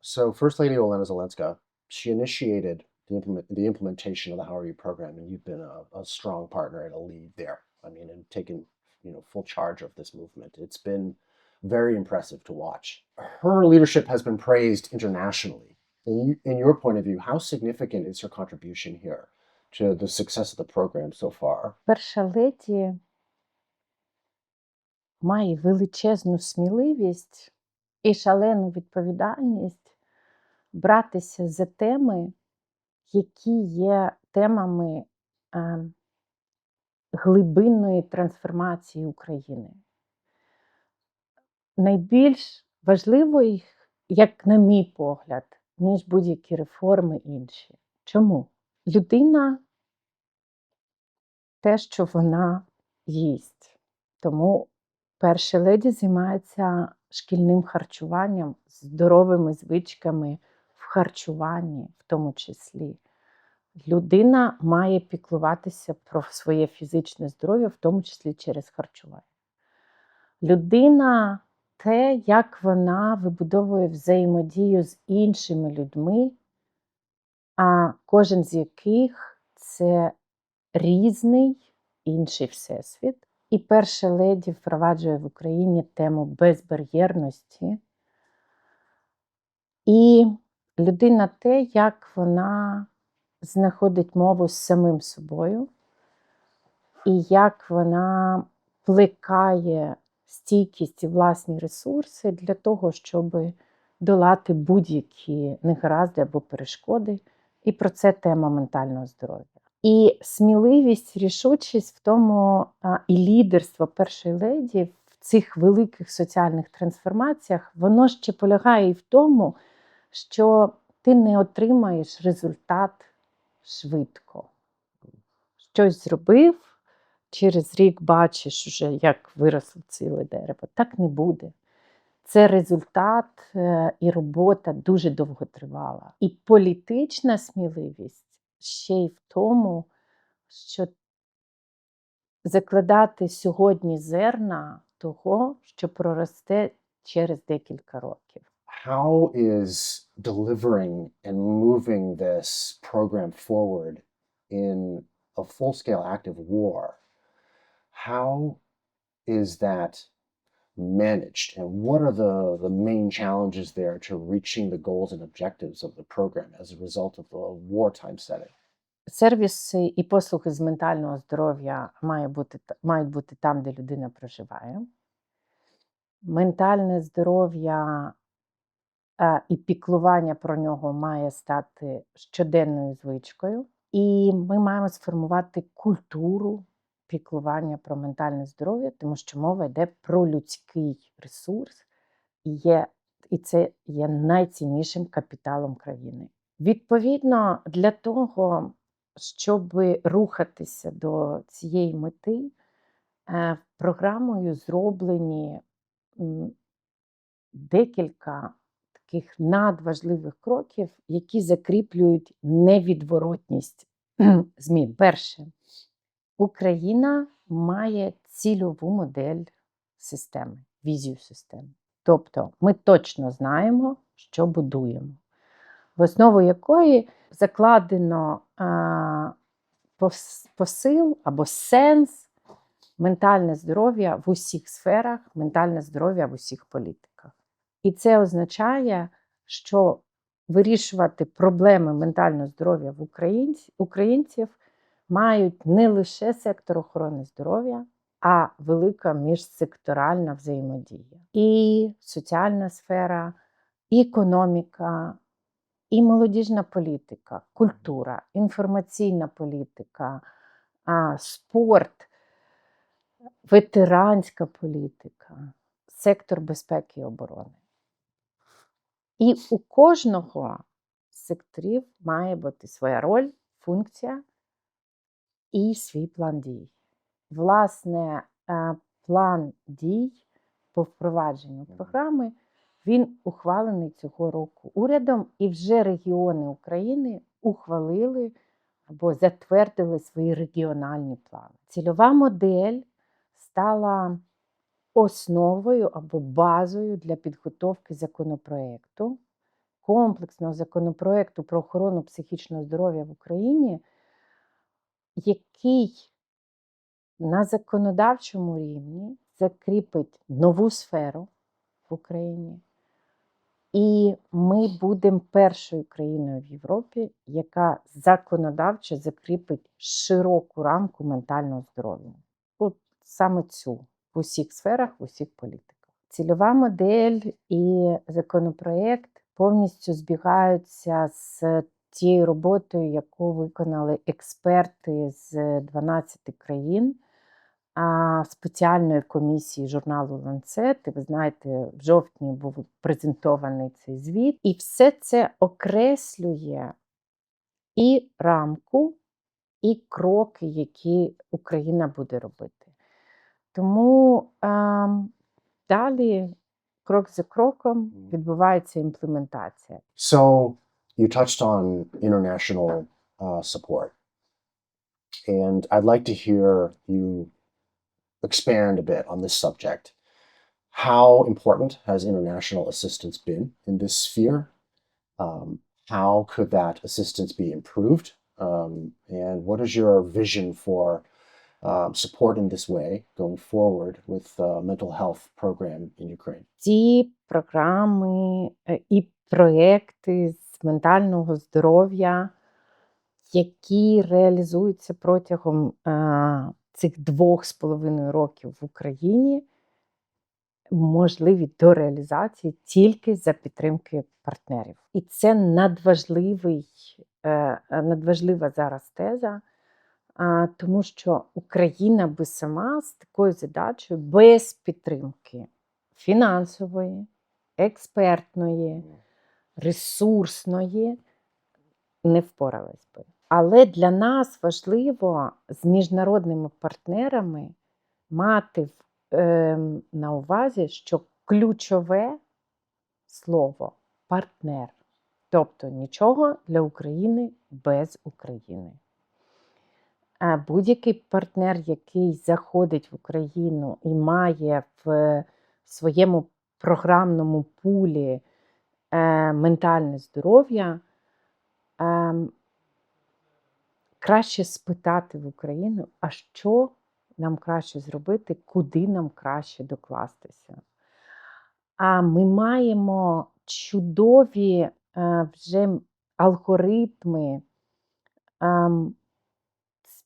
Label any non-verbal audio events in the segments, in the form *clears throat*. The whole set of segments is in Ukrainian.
So First Lady Olena Zelenska, she initiated the implement the implementation of the How Are You program, and you've been a, a strong partner and a lead there. I mean, and taken you know full charge of this movement. It's been very impressive to watch. Her leadership has been praised internationally. In, you, in your point of view, how significant is her contribution here to the success of the program so far? Перша леді має величезну сміливість і шалену відповідальність братися за теми, які є темами глибинної трансформації України. Найбільш важливою, як на мій погляд, ніж будь-які реформи інші. Чому? Людина те, що вона їсть. Тому перша леді займається шкільним харчуванням, здоровими звичками харчуванні, в тому числі. Людина має піклуватися про своє фізичне здоров'я, в тому числі через харчування. Людина те, як вона вибудовує взаємодію з іншими людьми, а кожен з яких це різний інший всесвіт. І перша леді впроваджує в Україні тему безбар'єрності. І людина те, як вона знаходить мову з самим собою, і як вона плекає стійкість і власні ресурси для того, щоб долати будь-які негаразди або перешкоди. І про це тема ментального здоров'я. І сміливість, рішучість в тому, і лідерство першої леді в цих великих соціальних трансформаціях, воно ще полягає і в тому, що ти не отримаєш результат швидко. Щось зробив, через рік бачиш, уже, як виросло ціле дерево. Так не буде. Це результат е, і робота дуже довго тривала. І політична сміливість ще й в тому, що закладати сьогодні зерна того, що проросте через декілька років. How is delivering and moving this program forward in a full scale active war? How is that managed and what are the, the main challenges there to reaching the goals and objectives of the program as a result of the wartime setting? Сервіси і послуги з ментального здоров'я має бути, та- мають бути там, де людина проживає. Ментальне здоров'я е, і піклування про нього має стати щоденною звичкою. І ми маємо сформувати культуру піклування про ментальне здоров'я, тому що мова йде про людський ресурс, і, є, і це є найціннішим капіталом країни. Відповідно, для того, щоб рухатися до цієї мети, е, програмою зроблені декілька таких надважливих кроків, які закріплюють невідворотність *clears throat* змін. Перше, Україна має цільову модель системи, візію системи. Тобто ми точно знаємо, що будуємо, в основу якої закладено посил або сенс ментальне здоров'я в усіх сферах, ментальне здоров'я в усіх політиках. І це означає, що вирішувати проблеми ментального здоров'я в українців, мають не лише сектор охорони здоров'я, а велика міжсекторальна взаємодія. І соціальна сфера, і економіка, і молодіжна політика, культура, інформаційна політика, спорт, ветеранська політика, сектор безпеки і оборони. І у кожного з секторів має бути своя роль, функція і свій план дій. Власне, е, план дій по впровадженню програми він ухвалений цього року урядом, і вже регіони України ухвалили або затвердили свої регіональні плани. Цільова модель стала основою або базою для підготовки законопроекту, комплексного законопроекту про охорону психічного здоров'я в Україні, який на законодавчому рівні закріпить нову сферу в Україні. І ми будемо першою країною в Європі, яка законодавчо закріпить широку рамку ментального здоров'я. От саме цю в усіх сферах, в усіх політиках. Цільова модель і законопроєкт повністю збігаються з тією роботою, яку виконали експерти з 12 країн а, спеціальної комісії журналу. І ви знаєте, в жовтні був презентований цей звіт. І все це окреслює і рамку, і кроки, які Україна буде робити. Тому а, далі, крок за кроком, відбувається імплементація. So you touched on international uh, support, and I'd like to hear you expand a bit on this subject. How important has international assistance been in this sphere? Um, how could that assistance be improved? Um, and what is your vision for um, support in this way going forward with the mental health program in Ukraine? ті програми е, і проекти з ментального здоров'я, які реалізуються протягом е, цих двох з половиною років в Україні, можливі до реалізації тільки за підтримки партнерів. І це надважливий, е, надважлива зараз теза, а, тому що Україна би сама з такою задачею без підтримки фінансової, експертної, ресурсної не впоралась би. Але для нас важливо з міжнародними партнерами мати е, на увазі, що ключове слово партнер. Тобто нічого для України без України. Будь-який партнер, який заходить в Україну і має в своєму програмному пулі е, ментальне здоров'я, е, краще спитати в Україну, а що нам краще зробити, куди нам краще докластися. А ми маємо чудові е, вже алгоритми е,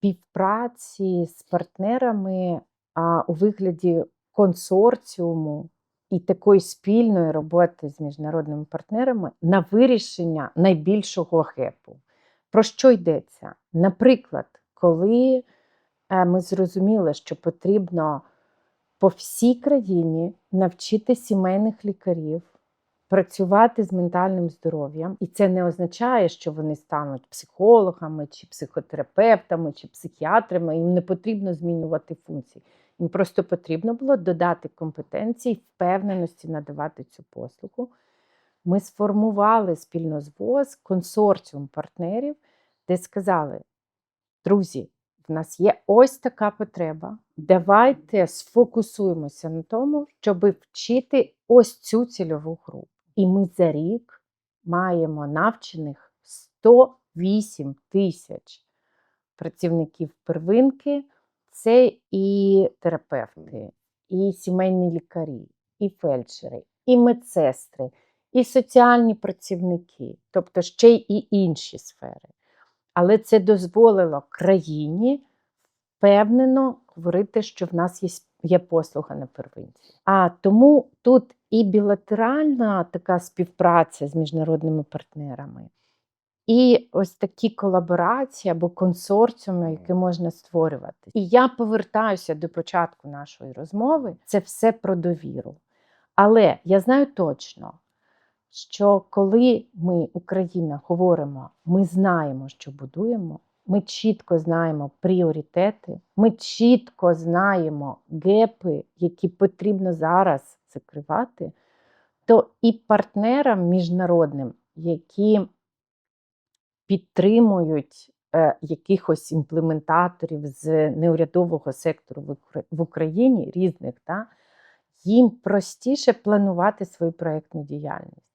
співпраці з партнерами а, у вигляді консорціуму і такої спільної роботи з міжнародними партнерами на вирішення найбільшого гепу. Про що йдеться? Наприклад, коли е, ми зрозуміли, що потрібно по всій країні навчити сімейних лікарів працювати з ментальним здоров'ям, і це не означає, що вони стануть психологами, чи психотерапевтами, чи психіатрами. Їм не потрібно змінювати функції. Їм просто потрібно було додати компетенції, впевненості надавати цю послугу. Ми сформували спільно з ВОЗ консорціум партнерів, де сказали: друзі, в нас є ось така потреба. Давайте сфокусуємося на тому, щоб вчити ось цю цільову групу. І ми за рік маємо навчених 108 тисяч працівників первинки. Це і терапевти, і сімейні лікарі, і фельдшери, і медсестри, і соціальні працівники, тобто ще й інші сфери. Але це дозволило країні впевнено говорити, що в нас є, є послуга на первинці. А тому тут і білатеральна така співпраця з міжнародними партнерами, і ось такі колаборації або консорціуми, які можна створювати. І я повертаюся до початку нашої розмови. Це все про довіру. Але я знаю точно, що коли ми, Україна, говоримо, ми знаємо, що будуємо, ми чітко знаємо пріоритети, ми чітко знаємо гепи, які потрібно зараз закривати, то і партнерам міжнародним, які підтримують е, якихось імплементаторів з неурядового сектору в Україні різних, та, їм простіше планувати свою проєктну діяльність.